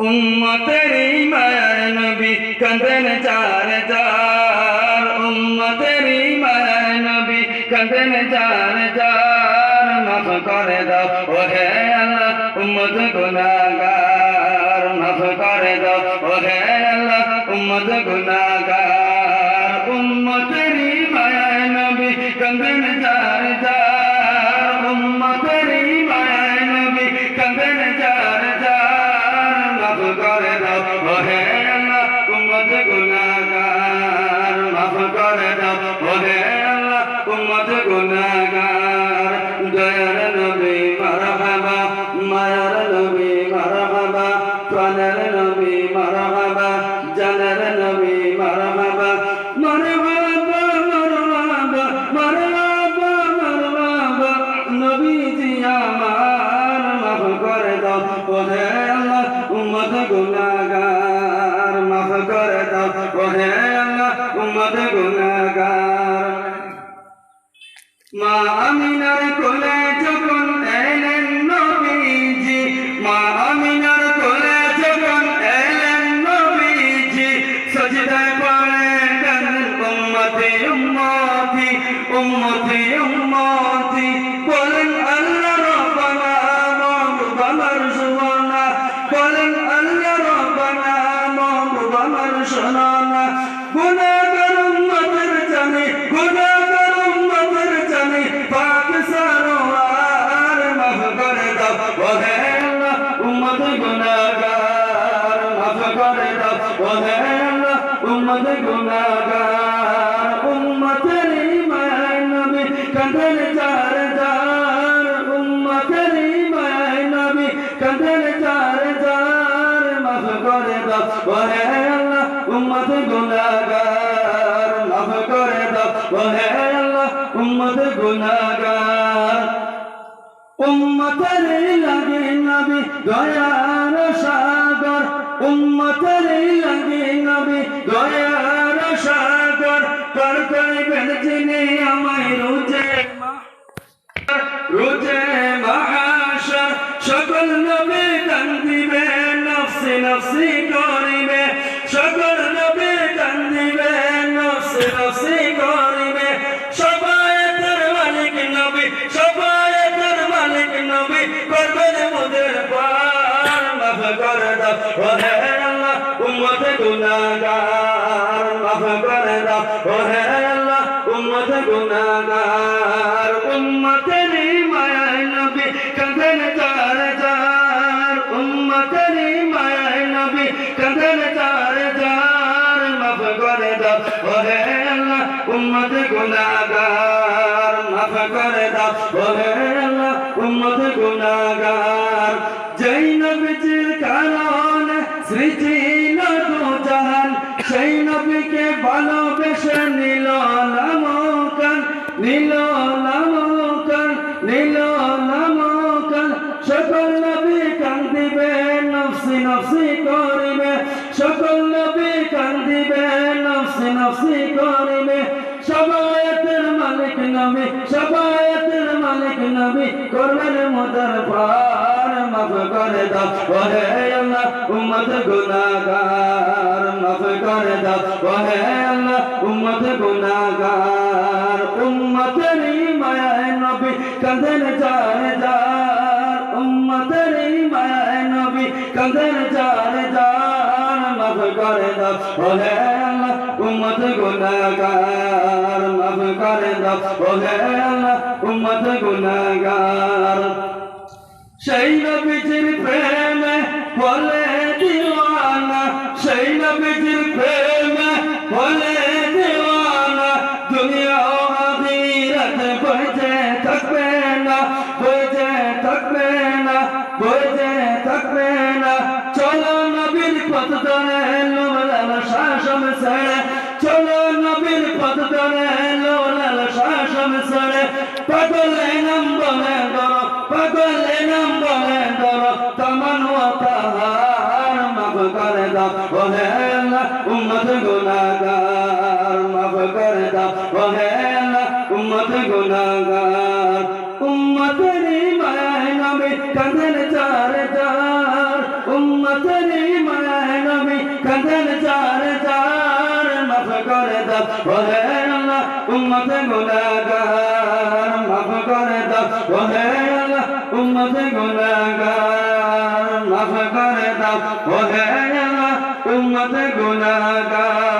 उम्म तेरी मायर नबी कंदन चार चार। उम्मतेर मायर नबी कंदन चार चार। माफ़ करे दो उम्म गुनागार उम्मत माफ़ करे दो, ओहे अल्लाह, उम्मत গুনাহগার দয়ার নবী মারহাবা মায়ার নবী মারহাবা প্রাণের নবী মারহাবা। মা আমিনার কোলে যখন এলেন নবীজি, মা আমিনার কোলে যখন এলেন নবীজি, সজদায় পড়ে উম্মতি উম্মতি উম্মতি উম্মতি। ও উম্মত গুনাহগার উম্মতের ইমান নবী কাঁদেন চার চার উম্মতের ইমান নবী কাঁদেন চার চার মাফ করে দাও ও আল্লাহ উম্মত গুনাহগার মাফ করে দাও ও আল্লাহ উম্মত গুনাহগার উম্মতের লাগে নবী দয়ার সাগর উম্মতের আমায় রুজে রুজে মহাশর সকল নবী কান্দিবে, নফসি নফসি করিবে। সকল নবী কান্দিবে, নফসি নফসি করিবে। সবাই তোর মালিক নবী, সবাই তোর মালিক নবী, করবেন মোদের পার, মাফ করে দাও। ও হে আল্লাহ, উম্মত গুনাহগার, মাফ করে দাও। ও উম্মত গুনাহগার, মাফ করে দাও। ও হে আল্লাহ, উম্মত গুনাহগার। যেই নবীজির কারণে সৃষ্টি নদু জাহান সেই নবীকে ভালোবেসে নিল নামকান নিল নামকান নিল নামকান। সকল নবী কান্দিবে, নফসি নফসি করিবে। সকল নবী কান্দিবে, নফসি নফসি করিবে। সবায়াতের মালিক নবী, সবায়াতের মালিক নবী, করবেন মোদর পার মাফ করে দাও। ও হে আল্লাহ, উম্মত গুনাহগার মাফ করে দাও। ও হে আল্লাহ, উম্মত গুনাহগার, উম্মতের মায়ায় নবী, কাঁদেন চার উম্মতের নবী, কাঁদেন চার চার মাফ করে দাও ও হে আল্লাহ উম্মত গুনাহগার মাফ করে দাও ও হে আল্লাহ উম্মত গুনাহগার সেই নবীজির প্রেমে বলে দিওয়ানা সেই নবীজির প্রেমে বলে দিওয়ানা দুনিয়া ও আখিরাত বইতে থাকবে না বইতে থাকবে না বইতে থাকবে না চলো নবীর পথ ধরে লোলাল শাসন ছেড়ে চলো নবীর পথ ধরে লোলাল শাসন ছেড়ে। পাগলে নাম বলে ধরো, পাগলে নাম বলে ধরো তমন তাহার মাফ করে দাও আল্লাহ উম্মত গুনাহগার মাফ করে দাও আল্লাহ উম্মত গুনাহগার। উম্মতের মায় নবী কাঁদেন চার চার উম্মতেরি মায় নবী কাঁদেন চার দাও ওহে আল্লাহ উম্মতে গুনাহগার মাফ করে দাও ওহে আল্লাহ উম্মতে গুনাহগার মাফ করে দাও ওহে আল্লাহ উম্মতে গুনাহগার